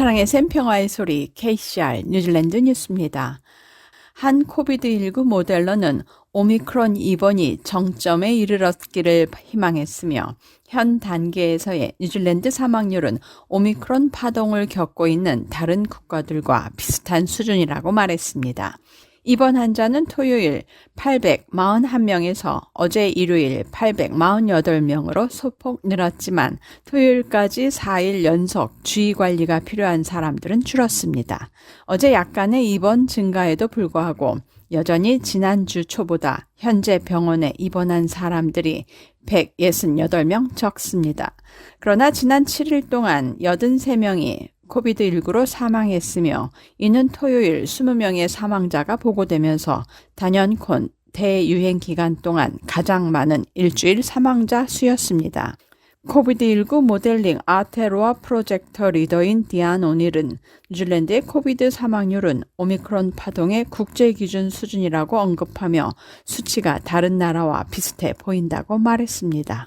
사랑의 샘 평화의 소리 KCR 뉴질랜드 뉴스입니다. 한 코비드19 모델러는 오미크론 입원이 정점에 이르렀기를 희망했으며 현 단계에서의 뉴질랜드 사망률은 오미크론 파동을 겪고 있는 다른 국가들과 비슷한 수준이라고 말했습니다. 입원 환자는 토요일 841명에서 어제 일요일 848명으로 소폭 늘었지만 토요일까지 4일 연속 주의 관리가 필요한 사람들은 줄었습니다. 어제 약간의 입원 증가에도 불구하고 여전히 지난주 초보다 현재 병원에 입원한 사람들이 168명 적습니다. 그러나 지난 7일 동안 83명이 코비드19로 사망했으며 이는 토요일 20명의 사망자가 보고되면서 단연콘 대유행 기간 동안 가장 많은 일주일 사망자 수였습니다. 코비드19 모델링 아테로아 프로젝터 리더인 디안 오닐은 뉴질랜드의 코비드 사망률은 오미크론 파동의 국제 기준 수준이라고 언급하며 수치가 다른 나라와 비슷해 보인다고 말했습니다.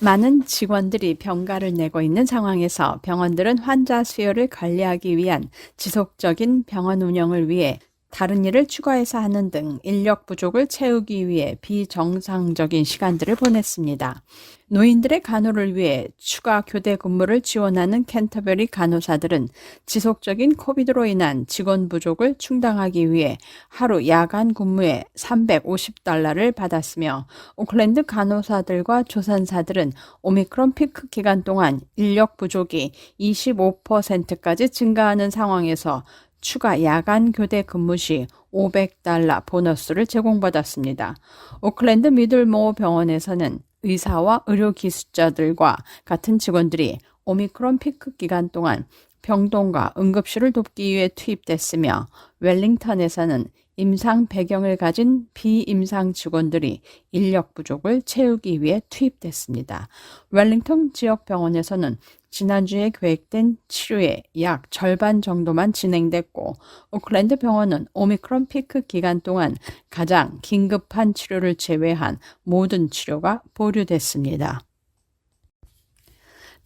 많은 직원들이 병가를 내고 있는 상황에서 병원들은 환자 수요를 관리하기 위한 지속적인 병원 운영을 위해 다른 일을 추가해서 하는 등 인력 부족을 채우기 위해 비정상적인 시간들을 보냈습니다. 노인들의 간호를 위해 추가 교대 근무를 지원하는 캔터베리 간호사들은 지속적인 코비드로 인한 직원 부족을 충당하기 위해 하루 야간 근무에 350달러를 받았으며 오클랜드 간호사들과 조산사들은 오미크론 피크 기간 동안 인력 부족이 25%까지 증가하는 상황에서 추가 야간 교대 근무 시 500달러 보너스를 제공받았습니다. 오클랜드 미들모어 병원에서는 의사와 의료 기술자들과 같은 직원들이 오미크론 피크 기간 동안 병동과 응급실을 돕기 위해 투입됐으며 웰링턴에서는 임상 배경을 가진 비임상 직원들이 인력 부족을 채우기 위해 투입됐습니다. 웰링턴 지역 병원에서는 지난주에 계획된 치료의 약 절반 정도만 진행됐고 오클랜드 병원은 오미크론 피크 기간 동안 가장 긴급한 치료를 제외한 모든 치료가 보류됐습니다.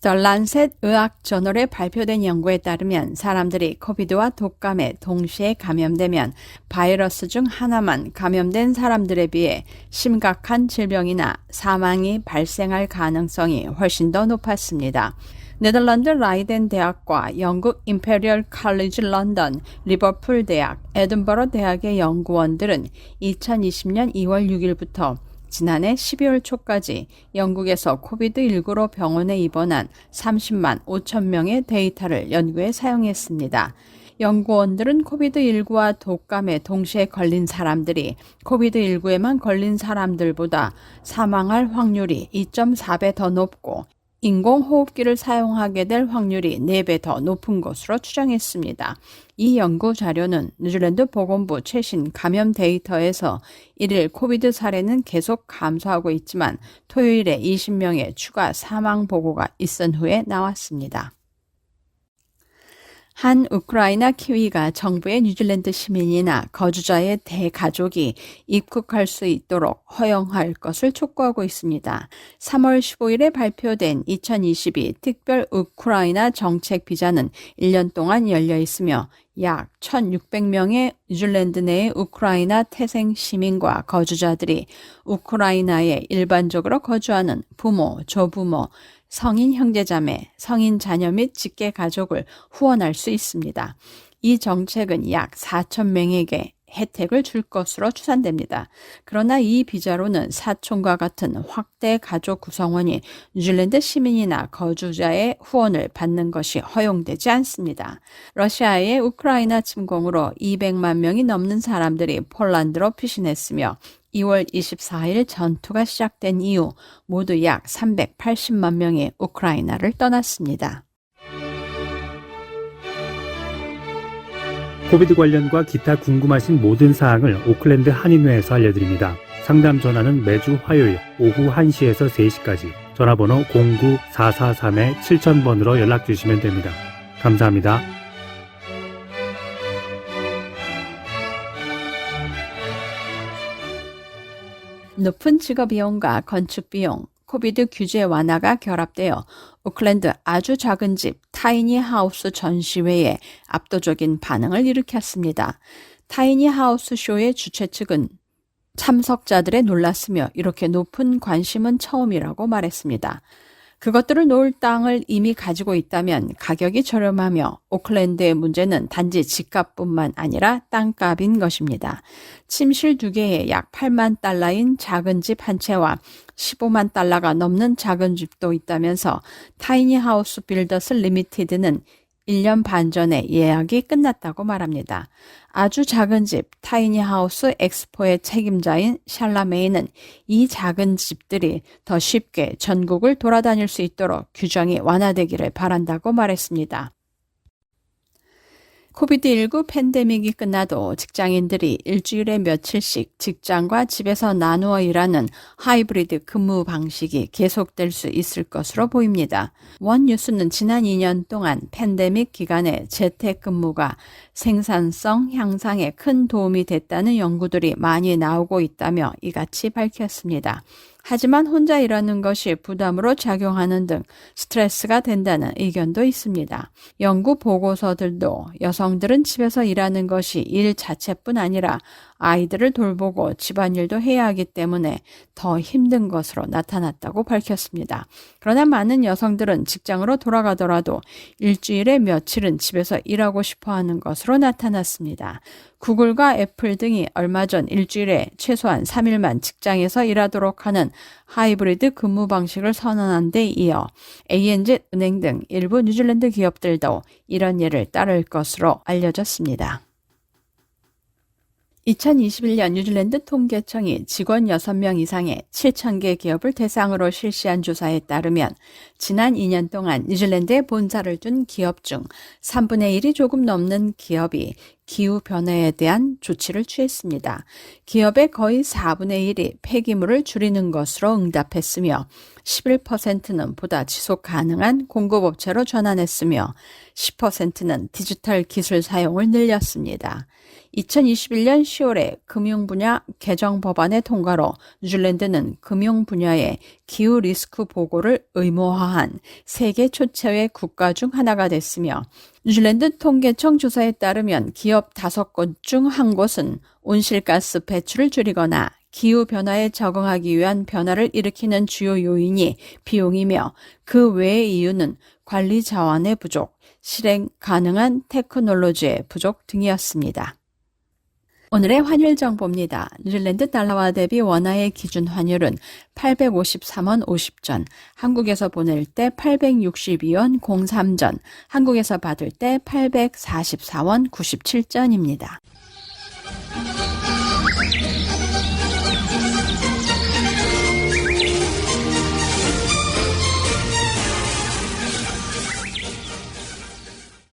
더 란셋 의학 저널에 발표된 연구에 따르면 사람들이 코비드와 독감에 동시에 감염되면 바이러스 중 하나만 감염된 사람들에 비해 심각한 질병이나 사망이 발생할 가능성이 훨씬 더 높았습니다. 네덜란드 라이덴 대학과 영국 임페리얼 칼리지 런던, 리버풀 대학, 에든버러 대학의 연구원들은 2020년 2월 6일부터 지난해 12월 초까지 영국에서 코비드19로 병원에 입원한 30만 5천 명의 데이터를 연구에 사용했습니다. 연구원들은 코비드19와 독감에 동시에 걸린 사람들이 코비드19에만 걸린 사람들보다 사망할 확률이 2.4배 더 높고 인공호흡기를 사용하게 될 확률이 4배 더 높은 것으로 추정했습니다. 이 연구 자료는 뉴질랜드 보건부 최신 감염 데이터에서 1일 코비드 사례는 계속 감소하고 있지만 토요일에 20명의 추가 사망 보고가 있은 후에 나왔습니다. 한 우크라이나 키위가 정부의 뉴질랜드 시민이나 거주자의 대가족이 입국할 수 있도록 허용할 것을 촉구하고 있습니다. 3월 15일에 발표된 2022 특별 우크라이나 정책 비자는 1년 동안 열려 있으며 약 1,600명의 뉴질랜드 내의 우크라이나 태생 시민과 거주자들이 우크라이나에 일반적으로 거주하는 부모, 조부모, 성인 형제자매, 성인 자녀 및 직계 가족을 후원할 수 있습니다. 이 정책은 약 4천 명에게 혜택을 줄 것으로 추산됩니다. 그러나 이 비자로는 사촌과 같은 확대 가족 구성원이 뉴질랜드 시민이나 거주자의 후원을 받는 것이 허용되지 않습니다. 러시아의 우크라이나 침공으로 200만 명이 넘는 사람들이 폴란드로 피신했으며 2월 24일 전투가 시작된 이후 모두 약 380만 명이 우크라이나를 떠났습니다. 코비드 관련과 기타 궁금하신 모든 사항을 오클랜드 한인회에서 알려드립니다. 상담 전화는 매주 화요일 오후 1시에서 3시까지 전화번호 09443-7000번으로 연락 주시면 됩니다. 감사합니다. 높은 직업 비용과 건축 비용, 코비드 규제 완화가 결합되어 오클랜드 아주 작은 집 타이니 하우스 전시회에 압도적인 반응을 일으켰습니다. 타이니 하우스 쇼의 주최 측은 참석자들의 놀랐으며 이렇게 높은 관심은 처음이라고 말했습니다. 그것들을 놓을 땅을 이미 가지고 있다면 가격이 저렴하며 오클랜드의 문제는 단지 집값뿐만 아니라 땅값인 것입니다. 침실 두 개에 약 8만 달러인 작은 집 한 채와 15만 달러가 넘는 작은 집도 있다면서 타이니 하우스 빌더스 리미티드는 1년 반 전에 예약이 끝났다고 말합니다. 아주 작은 집 타이니 하우스 엑스포의 책임자인 샬라메이는 이 작은 집들이 더 쉽게 전국을 돌아다닐 수 있도록 규정이 완화되기를 바란다고 말했습니다. 코비드19 팬데믹이 끝나도 직장인들이 일주일에 며칠씩 직장과 집에서 나누어 일하는 하이브리드 근무 방식이 계속될 수 있을 것으로 보입니다. 원뉴스는 지난 2년 동안 팬데믹 기간에 재택근무가 생산성 향상에 큰 도움이 됐다는 연구들이 많이 나오고 있다며 이같이 밝혔습니다. 하지만 혼자 일하는 것이 부담으로 작용하는 등 스트레스가 된다는 의견도 있습니다. 연구 보고서들도 여성들은 집에서 일하는 것이 일 자체뿐 아니라 아이들을 돌보고 집안일도 해야 하기 때문에 더 힘든 것으로 나타났다고 밝혔습니다. 그러나 많은 여성들은 직장으로 돌아가더라도 일주일에 며칠은 집에서 일하고 싶어 하는 것으로 나타났습니다. 구글과 애플 등이 얼마 전 일주일에 최소한 3일만 직장에서 일하도록 하는 하이브리드 근무 방식을 선언한 데 이어 ANZ 은행 등 일부 뉴질랜드 기업들도 이런 예를 따를 것으로 알려졌습니다. 2021년 뉴질랜드 통계청이 직원 6명 이상의 7,000개 기업을 대상으로 실시한 조사에 따르면 지난 2년 동안 뉴질랜드에 본사를 둔 기업 중 3분의 1이 조금 넘는 기업이 기후 변화에 대한 조치를 취했습니다. 기업의 거의 4분의 1이 폐기물을 줄이는 것으로 응답했으며 11%는 보다 지속 가능한 공급업체로 전환했으며 10%는 디지털 기술 사용을 늘렸습니다. 2021년 10월에 금융 분야 개정 법안의 통과로 뉴질랜드는 금융 분야의 기후 리스크 보고를 의무화한 세계 초체의 국가 중 하나가 됐으며 뉴질랜드 통계청 조사에 따르면 기업 5곳 중 한 곳은 온실가스 배출을 줄이거나 기후 변화에 적응하기 위한 변화를 일으키는 주요 요인이 비용이며 그 외의 이유는 관리 자원의 부족, 실행 가능한 테크놀로지의 부족 등이었습니다. 오늘의 환율 정보입니다. 뉴질랜드 달러와 대비 원화의 기준 환율은 853원 50전, 한국에서 보낼 때 862원 03전, 한국에서 받을 때 844원 97전입니다.